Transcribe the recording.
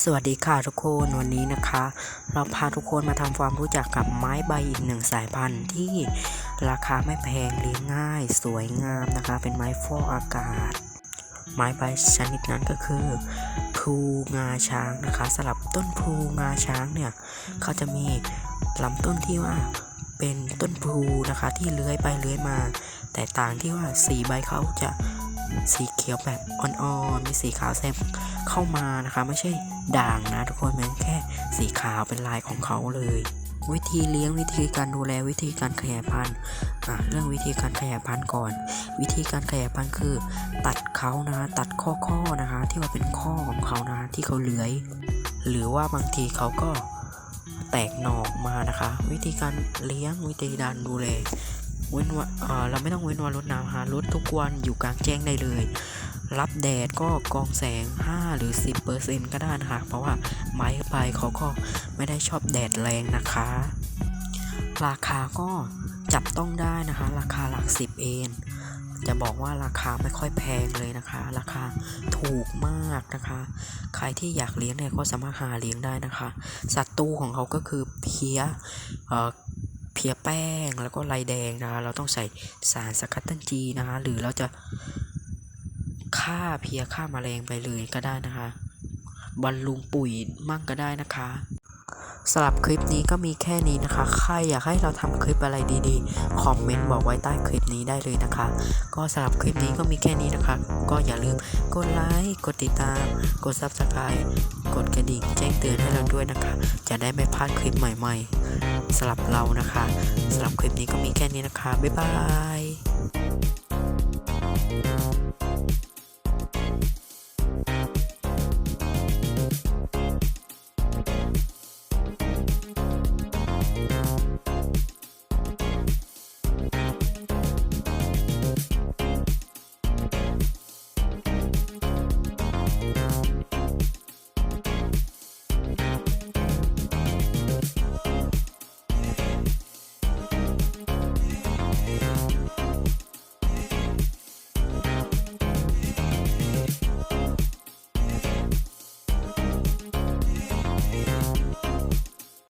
สวัสดีค่ะทุกคนวันนี้นะคะ เราพาทุกคนมาทำความรู้จักกับไม้ใบอีกหนึ่งสายพันธุ์ที่ราคาไม่แพงเลี้ยงง่าย สวยงามนะคะ เป็นไม้ฟอกอากาศ ไม้ใบชนิดนั้นก็คือพลูงาช้างนะคะสลับต้นพลูงาช้างเนี่ยเขาจะมีลำต้นที่ว่าเป็นต้นพลูนะคะที่เลื้อยไปเลื้อยมา แต่ต่างที่ว่าสีใบเขาจะ สีเขียวแบบอ่อนๆ มีสีขาวแซมเข้ามานะคะ ไม่ใช่ด่างนะทุกคนมันแค่สีขาวเป็นลายของเขาเลย วิธีเลี้ยงวิธีการดูแลวิธีการขยายพันธุ์อะเรื่องวิธีการขยายพันธุ์ก่อน วิธีการขยายพันธุ์คือ ตัดเขานะ ตัดข้อข้อๆนะคะ ที่ว่าเป็นข้อของเขานะที่เขาเลื้อย หรือว่าบางทีเขาก็แตกหนอกมานะคะ วิธีการเลี้ยงวิธีการดูแล เว้นว่าเราไม่ต้องเว้นวันรดน้ำฮะรดทุกวันอยู่กลางแจ้งได้เลย รับแดดก็กองแสง 5 หรือ 10%ก็ได้นะคะเพราะว่าไม้ใบเขาก็ไม่ได้ชอบแดดแรงนะคะ ราคาก็จับต้องได้นะคะ ราคาหลักสิบเองจะบอกว่าราคาไม่ค่อยแพงเลยนะคะ ราคาถูกมากนะคะ ใครที่อยากเลี้ยงเนี่ยก็สามารถหาเลี้ยงได้นะคะ ศัตรูของเขาก็คือเพี้ย เพี้ยแป้งแล้วก็ลายแดงนะคะเราต้องใส่สารสกัดตันจีนะคะหรือเราจะฆ่าเพี้ยฆ่าแมลงไปเลยก็ได้นะคะบรรลุงปุ๋ยมั่งก็ได้นะคะสำหรับคลิปนี้ก็มีแค่นี้นะคะ ใครอยากให้เราทำคลิปอะไรดีๆ คอมเมนต์บอกไว้ใต้คลิปนี้ได้เลยนะคะ ก็สำหรับคลิปนี้ก็มีแค่นี้นะคะ ก็อย่าลืมกดไลค์ กดติดตาม กด Subscribe กดกระดิ่งแจ้ง เตือนให้เราด้วยนะคะ จะได้ไม่พลาดคลิปใหม่ ๆสำหรับเรานะคะสำหรับคลิปนี้ก็มีแค่นี้นะคะ บ๊ายบาย